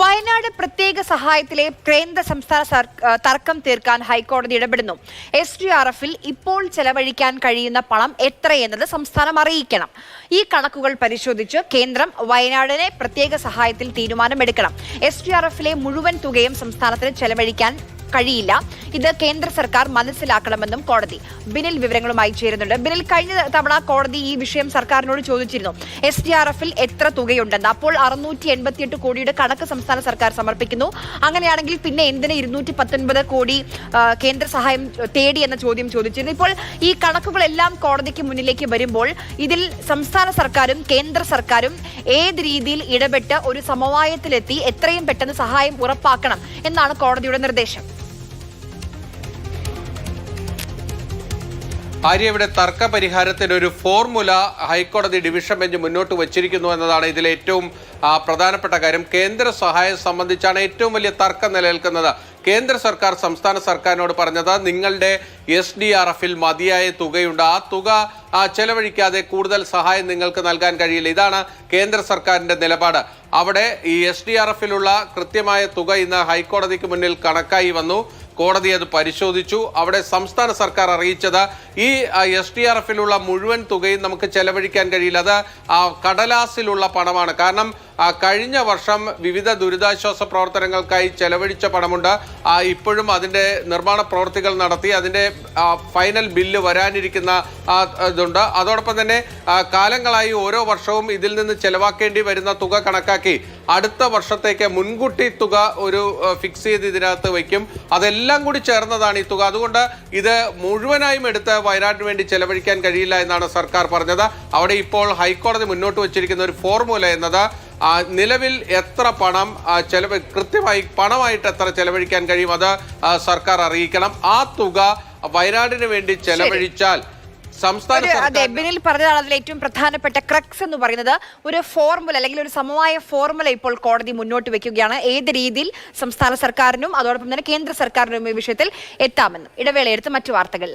വയനാട് പ്രത്യേക സഹായത്തിലെ കേന്ദ്ര സംസ്ഥാന തർക്കം തീർക്കാൻ ഹൈക്കോടതി ഇടപെടുന്നു. എസ് ഡി ആർ എഫിൽ ഇപ്പോൾ ചെലവഴിക്കാൻ കഴിയുന്ന പണം എത്രയെന്നത് സംസ്ഥാനം അറിയിക്കണം. ഈ കണക്കുകൾ പരിശോധിച്ച് കേന്ദ്രം വയനാടിനെ പ്രത്യേക സഹായത്തിൽ തീരുമാനമെടുക്കണം. എസ് ഡി ആർ എഫിലെ മുഴുവൻ തുകയും സംസ്ഥാനത്തിന് ചെലവഴിക്കാൻ കഴിയില്ല. ഇത് കേന്ദ്ര സർക്കാർ മനസ്സിലാക്കണമെന്നും കോടതി ബിനിൽ വിവരങ്ങളുമായി ചേരുന്നുണ്ട്. ബിനിൽ കഴിഞ്ഞ തവണ കോടതി ഈ വിഷയം സർക്കാരിനോട് ചോദിച്ചിരുന്നു. എസ് ഡി ആർ എഫിൽ എത്ര തുകയുണ്ടെന്ന്. അപ്പോൾ അറുന്നൂറ്റി എൺപത്തിയെട്ട് കോടിയുടെ കണക്ക് സംസ്ഥാന സർക്കാർ സമർപ്പിക്കുന്നു. അങ്ങനെയാണെങ്കിൽ പിന്നെ എന്തിന് ഇരുന്നൂറ്റി പത്തൊൻപത് കോടി കേന്ദ്ര സഹായം തേടി എന്ന ചോദ്യം ചോദിച്ചിരുന്നു. ഇപ്പോൾ ഈ കണക്കുകളെല്ലാം കോടതിക്ക് മുന്നിലേക്ക് വരുമ്പോൾ ഇതിൽ സംസ്ഥാന സർക്കാരും കേന്ദ്ര സർക്കാരും ഏത് രീതിയിൽ ഇടപെട്ട് ഒരു സമവായത്തിലെത്തി എത്രയും പെട്ടെന്ന് സഹായം ഉറപ്പാക്കണം എന്നാണ് കോടതിയുടെ നിർദ്ദേശം. ആര്യ ഇവിടെ തർക്ക പരിഹാരത്തിന് ഒരു ഫോർമുല ഹൈക്കോടതി ഡിവിഷൻ ബെഞ്ച് മുന്നോട്ട് വച്ചിരിക്കുന്നു എന്നതാണ് ഇതിലെ ഏറ്റവും പ്രധാനപ്പെട്ട കാര്യം. കേന്ദ്ര സഹായം സംബന്ധിച്ചാണ് ഏറ്റവും വലിയ തർക്കം നിലനിൽക്കുന്നത്. കേന്ദ്ര സർക്കാർ സംസ്ഥാന സർക്കാരിനോട് പറഞ്ഞത് നിങ്ങളുടെ എസ് ഡി ആർ എഫിൽ മതിയായ തുകയുണ്ട്. ആ തുക ചെലവഴിക്കാതെ കൂടുതൽ സഹായം നിങ്ങൾക്ക് നൽകാൻ കഴിയില്ല. ഇതാണ് കേന്ദ്ര സർക്കാരിന്റെ നിലപാട്. അവിടെ ഈ എസ് ഡി ആർ എഫിലുള്ള കൃത്യമായ തുക ഇന്ന് ഹൈക്കോടതിക്ക് മുന്നിൽ കണക്കായി വന്നു. കോടതി അത് പരിശോധിച്ചു. അവിടെ സംസ്ഥാന സർക്കാർ അറിയിച്ചത് ഈ എസ് ടി ആർ എഫിലുള്ള മുഴുവൻ തുകയും നമുക്ക് ചെലവഴിക്കാൻ കഴിയില്ല. അത് കടലാസിലുള്ള പണമാണ്. കാരണം കഴിഞ്ഞ വർഷം വിവിധ ദുരിതാശ്വാസ പ്രവർത്തനങ്ങൾക്കായി ചെലവഴിച്ച പണമുണ്ട്. ഇപ്പോഴും അതിന്റെ നിർമ്മാണ പ്രവൃത്തികൾ നടത്തി അതിന്റെ ഫൈനൽ ബില്ല് വരാനിരിക്കുന്ന ഇതുണ്ട്. അതോടൊപ്പം തന്നെ കാലങ്ങളായി ഓരോ വർഷവും ഇതിൽ നിന്ന് ചെലവാക്കേണ്ടി വരുന്ന തുക കണക്കാക്കി അടുത്ത വർഷത്തേക്ക് മുൻകൂട്ടി തുക ഒരു ഫിക്സ് ചെയ്ത് ഇതിനകത്ത് വയ്ക്കും. അതെല്ലാം കൂടി ചേർന്നതാണ് ഈ തുക. അതുകൊണ്ട് ഇത് മുഴുവനായും എടുത്ത് വയനാട്ടിന് വേണ്ടി ചെലവഴിക്കാൻ കഴിയില്ല എന്നാണ് സർക്കാർ പറഞ്ഞത്. അവിടെ ഇപ്പോൾ ഹൈക്കോടതി മുന്നോട്ട് വച്ചിരിക്കുന്ന ഒരു ഫോർമുല എന്നത് നിലവിൽ എത്ര പണം ചെലവ് കൃത്യമായി പണമായിട്ട് എത്ര ചെലവഴിക്കാൻ കഴിയും അത് സർക്കാർ അറിയിക്കണം. ആ തുക വയനാടിന് വേണ്ടി ചെലവഴിച്ചാൽ അതെ ബിനിൽ പറഞ്ഞതാണ് അതിൽ ഏറ്റവും പ്രധാനപ്പെട്ട ക്രക്സ് എന്ന് പറയുന്നത്. ഒരു ഫോർമുല അല്ലെങ്കിൽ ഒരു സമവായ ഫോർമുല ഇപ്പോൾ കോടതി മുന്നോട്ട് വെക്കുകയാണ്. ഏത് രീതിയിൽ സംസ്ഥാന സർക്കാരിനും അതോടൊപ്പം തന്നെ കേന്ദ്ര സർക്കാരിനും ഈ വിഷയത്തിൽ എത്താമെന്നും. ഇടവേളയെടുത്ത് മറ്റു വാർത്തകൾ